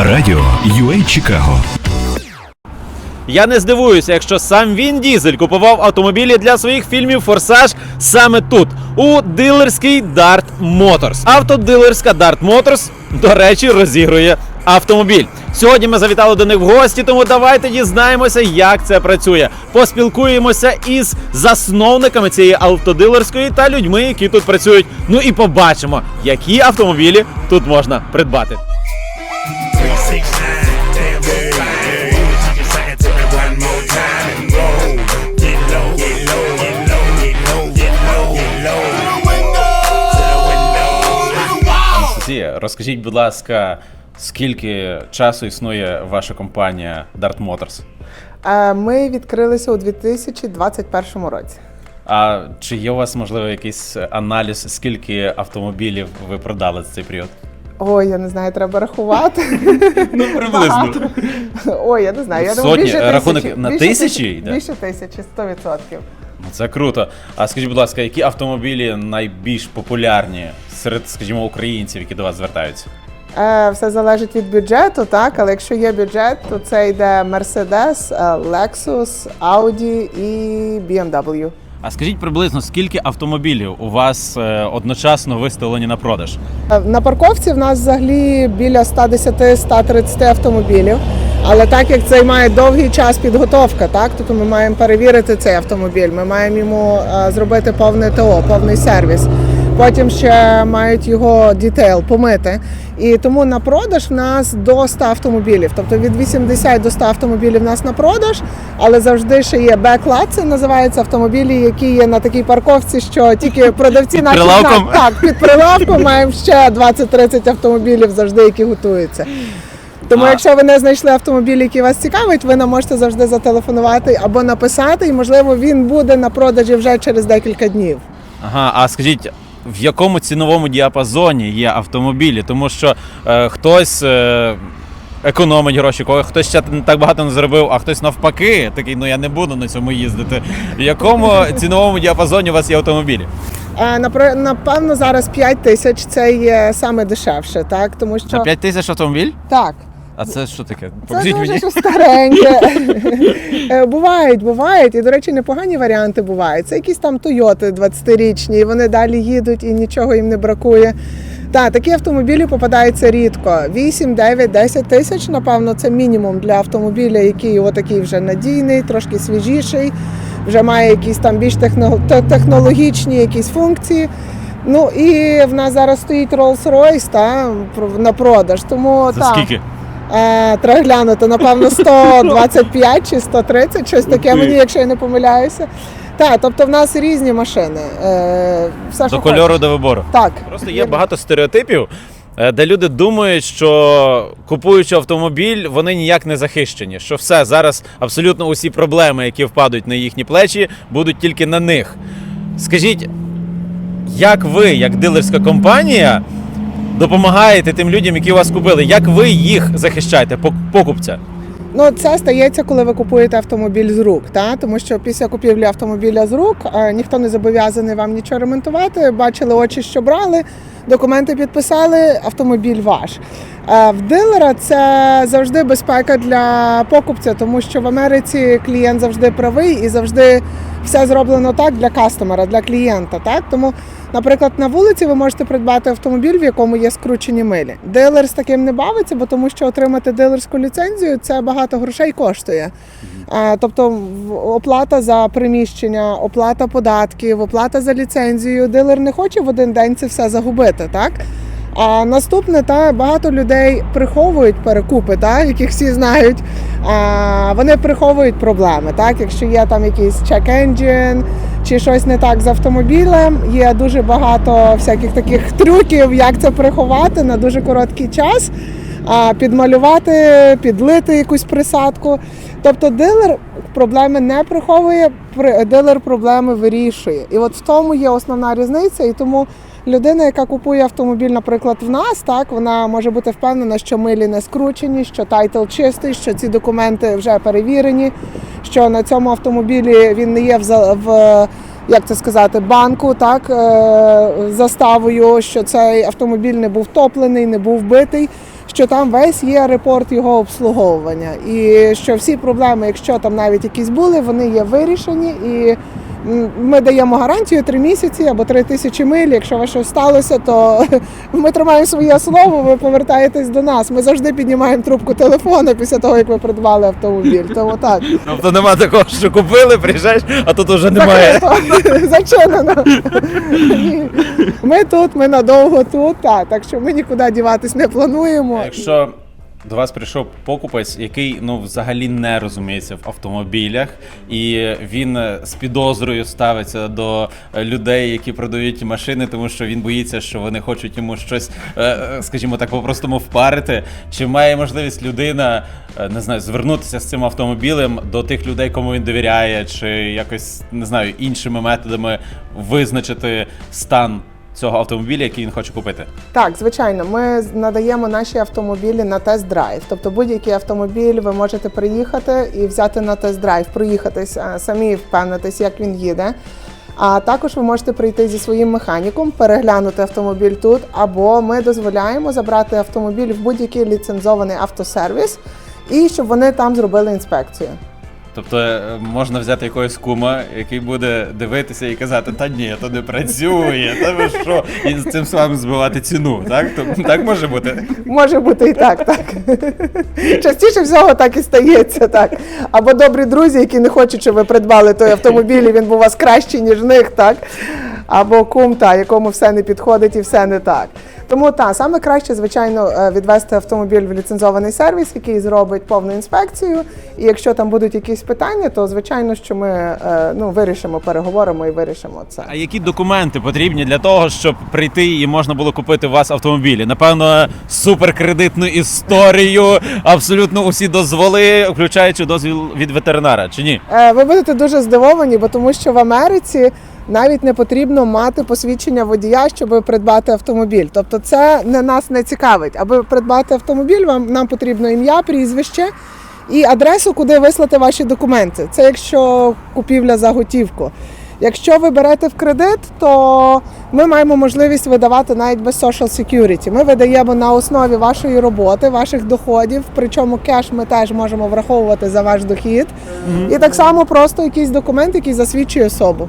Радіо UA Чикаго. Я не здивуюся, якщо сам він Дізель купував автомобілі для своїх фільмів Форсаж саме тут, у дилерській Dart Motors. Автодилерська Dart Motors, до речі, розігрує автомобіль. Сьогодні ми завітали до них в гості, тому давайте дізнаємося, як це працює. Поспілкуємося із засновниками цієї автодилерської та людьми, які тут працюють. Ну і побачимо, які автомобілі тут можна придбати. 369, damn good fine. You can say it to me one more time and go. Get low, get low, get low, get low, get low, get low. To the window. Анастасія, розкажіть, будь ласка, скільки часу існує ваша компанія Dart Motors? Е, Ми відкрилися у 2021 році. А чи є у вас можливо якийсь аналіз, скільки автомобілів ви продали за цей період? Ой, я не знаю, треба рахувати. Ну, приблизно. Ой, я не знаю. Я думаю, Сотні? більше тисячі. Рахунок на Більше тисячі йде? Більше тисячі, 100%. Ну, Це круто. А скажіть, будь ласка, які автомобілі найбільш популярні серед, скажімо, українців, які до вас звертаються? Е, Все залежить від бюджету, так, але якщо є бюджет, то це йде Mercedes, е, Lexus, Audi і BMW. А скажіть приблизно, скільки автомобілів у вас е, одночасно виставлені на продаж? Е, На парковці в нас взагалі біля 110-130 автомобілів. Але так як займає довгий час підготовка, так тобто ми маємо перевірити цей автомобіль, ми маємо йому е, зробити повне ТО, повний сервіс. Потім ще мають його дітейл помити. І тому на продаж в нас до 100 автомобілів. Тобто від 80 до 100 автомобілів в нас на продаж, але завжди ще є беклад, це називається автомобілі, які є на такій парковці, що тільки продавці наші прилавком? Так, під прилавком маємо ще 20-30 автомобілів завжди, які готуються. Тому, А- якщо ви не знайшли автомобіль, який вас цікавить, ви нам можете завжди зателефонувати або написати, і можливо він буде на продажі вже через декілька днів. Ага, а скажіть, в якому ціновому діапазоні є автомобілі? Тому що е, хтось е, економить гроші, коли хтось ще так багато не заробив, а хтось навпаки, такий, ну я не буду на цьому їздити. В якому ціновому діапазоні у вас є автомобілі? Напра- напевно зараз 5 тисяч це є саме дешевше, так тому що За 5 тисяч автомобіль? так. А це що таке? Це Покажіть дуже мені. щось стареньке. Е, бувають, бувають. І, до речі, непогані варіанти бувають. Це якісь там Тойоти 20-річні, і вони далі їдуть і нічого їм не бракує. Так, такі автомобілі попадаються рідко. 8, 9, 10 тисяч, напевно, це мінімум для автомобіля, який отакий вже надійний, трошки свіжіший, вже має якісь там більш технологічні якісь функції. Ну і в нас зараз стоїть Rolls-Royce та, на продаж. Тому За так. скільки? Е, треба глянути, напевно, 125 чи 130, щось таке мені, якщо я не помиляюся. Так, тобто в нас різні машини. Е, все, До що кольору хочеш. до вибору. Так. Просто є багато стереотипів, е, де люди думають, що купуючи автомобіль, вони ніяк не захищені. Що все зараз абсолютно усі проблеми, які впадуть на їхні плечі, будуть тільки на них. Скажіть, як ви, як дилерська компанія, допомагаєте тим людям, які вас купили? Як ви їх захищаєте, пок- покупця? Ну, це стається, коли ви купуєте автомобіль з рук, та? тому що після купівлі автомобіля з рук ніхто не зобов'язаний вам нічого ремонтувати. Бачили очі, що брали, документи підписали, автомобіль ваш. В дилера це завжди безпека для покупця, тому що в Америці клієнт завжди правий і завжди все зроблено так для кастомера, для клієнта. Так? Тому, наприклад, на вулиці ви можете придбати автомобіль, в якому є скручені милі. Дилер з таким не бавиться, бо тому що отримати дилерську ліцензію це багато грошей коштує. А, тобто оплата за приміщення, оплата податків, оплата за ліцензію. Дилер не хоче в один день це все загубити, так? А наступне, та багато людей приховують перекупи, та, яких всі знають. А, вони приховують проблеми. Так? Якщо є там якийсь engine чи щось не так з автомобілем, є дуже багато всяких таких трюків, як це приховати на дуже короткий час, а, підмалювати, підлити якусь присадку. Тобто дилер проблеми не приховує, дилер проблеми вирішує. І от в тому є основна різниця, і тому людина, яка купує автомобіль, наприклад, в нас, так вона може бути впевнена, що милі не скручені, що тайтл чистий, що ці документи вже перевірені, що на цьому автомобілі він не є в, в як це сказати, банку, так е, заставою, що цей автомобіль не був топлений, не був битий. що там весь є репорт його обслуговування, і що всі проблеми, якщо там навіть якісь були, вони є вирішені. І ми даємо гарантію 3 місяці або 3 тисячі миль. Якщо у вас щось сталося, то ми тримаємо своє слово. Ви повертаєтесь до нас. Ми завжди піднімаємо трубку телефону після того, як ви придбали автомобіль. Тому так. Тобто нема такого, що купили, приїжджаєш, а тут уже немає. Зачинено. Ми тут, ми надовго тут, так, так що ми нікуди діватись не плануємо. Якщо до вас прийшов покупець, який ну взагалі не розуміється в автомобілях, і він е, з підозрою ставиться до е, людей, які продають машини, тому що він боїться, що вони хочуть йому щось, е, скажімо так, по-простому впарити. Чи має можливість людина не знаю, звернутися з цим автомобілем до тих людей, кому він довіряє, чи якось не знаю іншими методами визначити стан цього автомобіля, який він хоче купити? Так, звичайно, ми надаємо наші автомобілі на тест-драйв. Тобто будь-який автомобіль ви можете приїхати і взяти на тест-драйв, проїхатись е, самі впевнитись, як він їде. А також ви можете прийти зі своїм механіком, переглянути автомобіль тут, або ми дозволяємо забрати автомобіль в будь-який ліцензований автосервіс і щоб вони там зробили інспекцію. Тобто е, можна взяти якогось кума, який буде дивитися і казати, та ні, то не працює, та ви що, і з цим самим збивати ціну, так? То, так може бути? Може бути і так, так. Частіше всього так і стається, так. Або добрі друзі, які не хочуть, щоб ви придбали той автомобіль, і він був у вас кращий, ніж них, так. Або кум, та, якому все не підходить і все не так. Тому так, саме краще, звичайно, е, відвести автомобіль в ліцензований сервіс, який зробить повну інспекцію. І якщо там будуть якісь питання, то звичайно, що ми е, ну, вирішимо, переговоримо і вирішимо це. А які документи потрібні для того, щоб прийти і можна було купити у вас автомобілі? Напевно, суперкредитну історію, абсолютно усі дозволи, включаючи дозвіл від ветеринара, чи ні? Е, Ви будете дуже здивовані, бо тому що в Америці навіть не потрібно мати посвідчення водія, щоб придбати автомобіль. Тобто, це не нас не цікавить. Аби придбати автомобіль, вам нам потрібно ім'я, прізвище і адресу, куди вислати ваші документи. Це якщо купівля за готівку. Якщо ви берете в кредит, то ми маємо можливість видавати навіть без Social Security. Ми видаємо на основі вашої роботи, ваших доходів. Причому кеш ми теж можемо враховувати за ваш дохід. І так само просто якийсь документ, який засвідчує особу.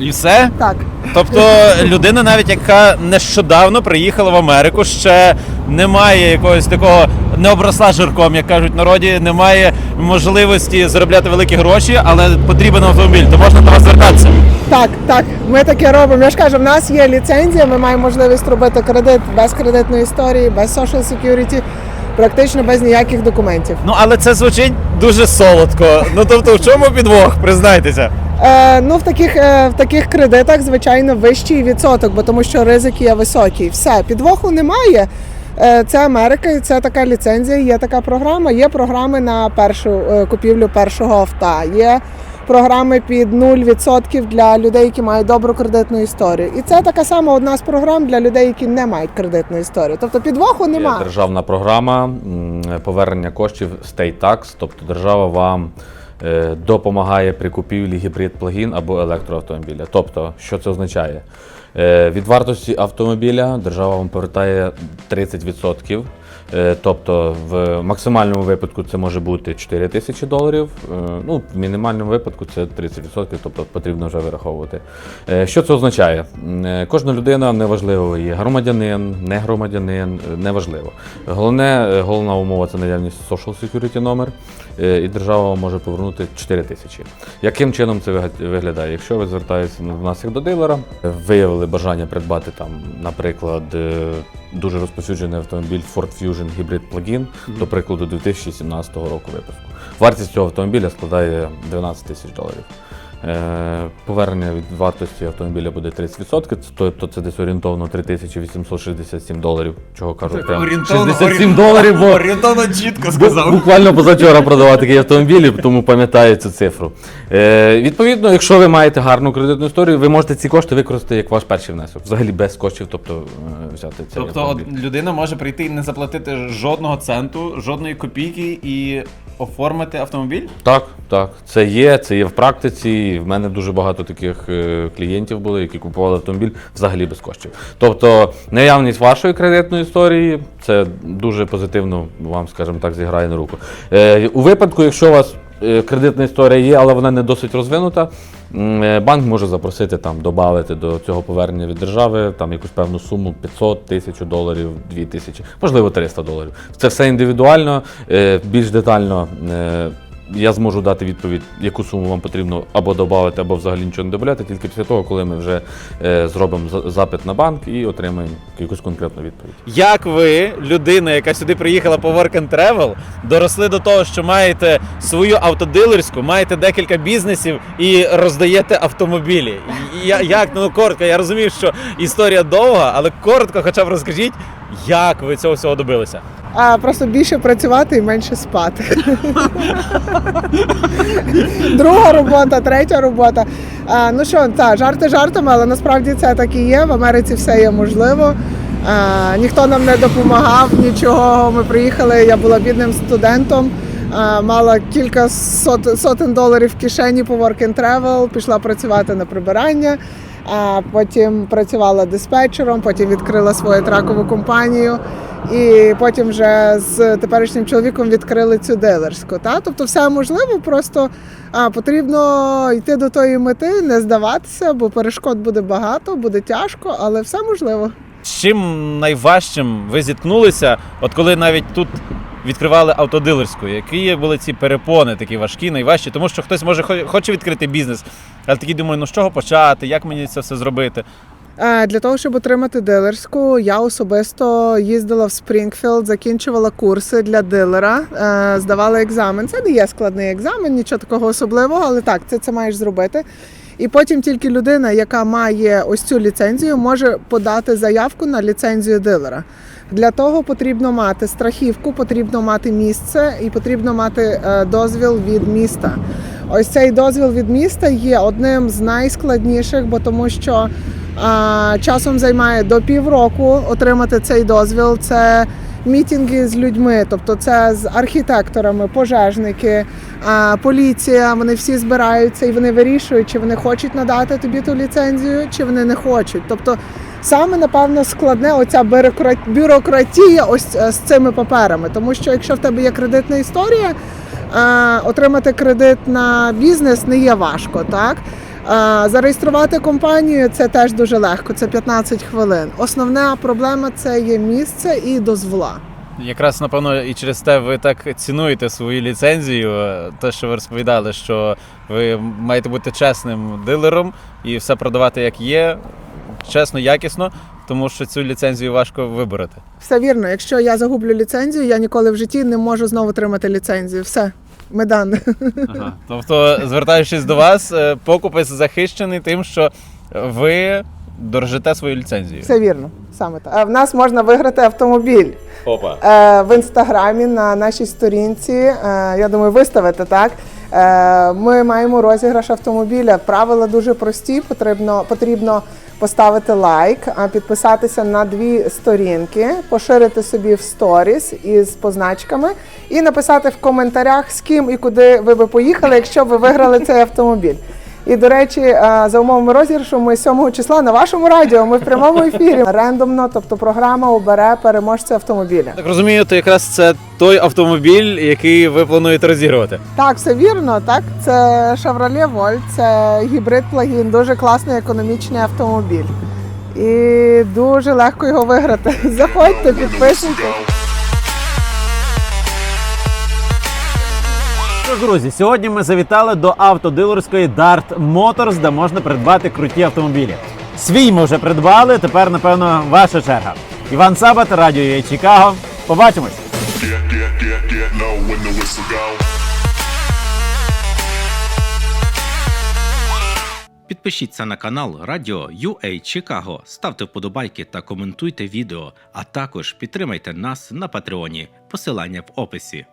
І все? Так. Тобто людина, навіть яка нещодавно приїхала в Америку, ще не має якогось такого не обросла жирком, як кажуть в народі, не має можливості заробляти великі гроші, але потрібен автомобіль, то можна до вас звертатися. Так, так, ми таке робимо. Я ж кажу, в нас є ліцензія, ми маємо можливість робити кредит без кредитної історії, без social security, практично без ніяких документів. Ну але це звучить дуже солодко. Ну тобто, в чому підвох, признайтеся. Е, ну, в таких, е, в таких кредитах, звичайно, вищий відсоток, бо тому що ризик є високий. Все, підвоху немає. Е, Це Америка, це така ліцензія, є така програма. Є програми на першу е, купівлю першого авто. Є програми під 0% для людей, які мають добру кредитну історію. І це така сама одна з програм для людей, які не мають кредитну історію. Тобто підвоху Є немає. державна програма м, повернення коштів State Tax, тобто держава вам допомагає при купівлі гібрид плагін або електроавтомобіля. Тобто, що це означає? Е, Від вартості автомобіля держава вам повертає 30%. Е, Тобто в максимальному випадку це може бути 4 тисячі доларів. е, Ну, в мінімальному випадку це 30%, тобто потрібно вже вираховувати. Е, Що це означає? Кожна людина неважливо, є громадянин, не громадянин, неважливо. Головне, головна умова це наявність Social Security номер, і держава може повернути 4 тисячі. Яким чином це виглядає? Якщо ви звертаєтеся до нас як до дилера, виявили бажання придбати там, наприклад, дуже розповсюджений автомобіль Ford Fusion Hybrid Plug-in, до прикладу, 2017 року випуску. Вартість цього автомобіля складає 12 тисяч доларів. Е, Повернення від вартості автомобіля буде 30%, це- тобто це десь орієнтовно 3867 доларів, чого кажуть прям 67 доларів, бо орієнтовно чітко Бу- Буквально позавчора продавав такий автомобіль, тому пам'ятаю цю цифру. Е, відповідно, якщо ви маєте гарну кредитну історію, ви можете ці кошти використати як ваш перший внесок. Взагалі без коштів, тобто е, взяти цей Тобто автомобіль. людина може прийти і не заплатити жодного центу, жодної копійки і оформити автомобіль? Так, так. Це є, це є в практиці. І в мене дуже багато таких е, клієнтів були, які купували автомобіль взагалі без коштів. Тобто, наявність вашої кредитної історії це дуже позитивно вам, скажімо так, зіграє на руку. Е, у випадку, якщо у вас кредитна історія є, але вона не досить розвинута, е, банк може запросити там додати до цього повернення від держави там якусь певну суму 500 тисяч доларів, 2 тисячі, можливо 300 доларів. Це все індивідуально, е, більш детально. Я зможу дати відповідь, яку суму вам потрібно або додати, або взагалі нічого не додати, тільки після того, коли ми вже е, зробимо запит на банк і отримаємо якусь конкретну відповідь. Як ви, людина, яка сюди приїхала по Work and Travel, доросли до того, що маєте свою автодилерську, маєте декілька бізнесів і роздаєте автомобілі? Я, як ну коротко, я розумію, що історія довга, але коротко, хоча б розкажіть, як ви цього всього добилися? А просто більше працювати і менше спати. Друга робота, третя робота. А, ну що, так, жарти жартами, але насправді це так і є. В Америці все є можливо. А, ніхто нам не допомагав, нічого. Ми приїхали. Я була бідним студентом. а, Мала кілька сот, сотень доларів в кишені по Work and Travel, пішла працювати на прибирання, а потім працювала диспетчером, потім відкрила свою тракову компанію. І потім вже з теперішнім чоловіком відкрили цю дилерську. Та? Тобто все можливо, просто а, потрібно йти до тої мети, не здаватися, бо перешкод буде багато, буде тяжко, але все можливо. З чим найважчим ви зіткнулися, от коли навіть тут відкривали автодилерську? Які були ці перепони такі важкі, найважчі? Тому що хтось може хо- хоче відкрити бізнес, але такий думає, ну з чого почати, як мені це все зробити? Е, Для того, щоб отримати дилерську, я особисто їздила в Спрінгфілд, закінчувала курси для дилера, е, здавала екзамен. Це не є складний екзамен, нічого такого особливого, але так, це, це маєш зробити. І потім тільки людина, яка має ось цю ліцензію, може подати заявку на ліцензію дилера. Для того потрібно мати страхівку, потрібно мати місце і потрібно мати е, дозвіл від міста. Ось цей дозвіл від міста є одним з найскладніших, бо тому що а, часом займає до півроку отримати цей дозвіл. Це мітинги з людьми, тобто це з архітекторами, пожежники, а, поліція. Вони всі збираються і вони вирішують, чи вони хочуть надати тобі ту ліцензію, чи вони не хочуть. Тобто саме напевно складне оця бюрокра- бюрократія ось е, з цими паперами. Тому що якщо в тебе є кредитна історія, отримати кредит на бізнес не є важко, так? Зареєструвати компанію це теж дуже легко, це 15 хвилин. Основна проблема це є місце і дозвола. Якраз напевно і через те ви так цінуєте свою ліцензію. е, Те, що ви розповідали, що ви маєте бути чесним дилером і все продавати як є, чесно, якісно, тому що цю ліцензію важко вибороти. Все вірно. Якщо я загублю ліцензію, я ніколи в житті не можу знову отримати ліцензію. Все, медан. Ага. Тобто, звертаючись до вас, е, покупець захищений тим, що ви дорожите свою ліцензію. Все вірно. Саме так. Е, В нас можна виграти автомобіль. Опа. Е, в інстаграмі на нашій сторінці. Я думаю, виставите так. Ми маємо розіграш автомобіля. Правила дуже прості. Потрібно потрібно поставити лайк, а підписатися на дві сторінки, поширити собі в сторіс із позначками і написати в коментарях, з ким і куди ви би поїхали, якщо б ви виграли цей автомобіль. І до речі, е, за умовами розіграшу, ми 7 числа на вашому радіо. Ми в прямому ефірі рендомно, тобто програма обере переможця автомобіля. Так розумію, то якраз це той автомобіль, який ви плануєте розігрувати. Так, все вірно. Так, це Chevrolet Volt, це гібрид плагін, дуже класний економічний автомобіль. І дуже легко його виграти. Заходьте, підписуйтесь. Що ж, друзі, сьогодні ми завітали до автодилерської Dart Motors, де можна придбати круті автомобілі. Свій ми вже придбали. Тепер, напевно, ваша черга. Іван Сабат, радіо «Є Чикаго. Побачимось. Підпишіться на канал Радіо UA Чикаго, ставте вподобайки та коментуйте відео, а також підтримайте нас на Патреоні. Посилання в описі.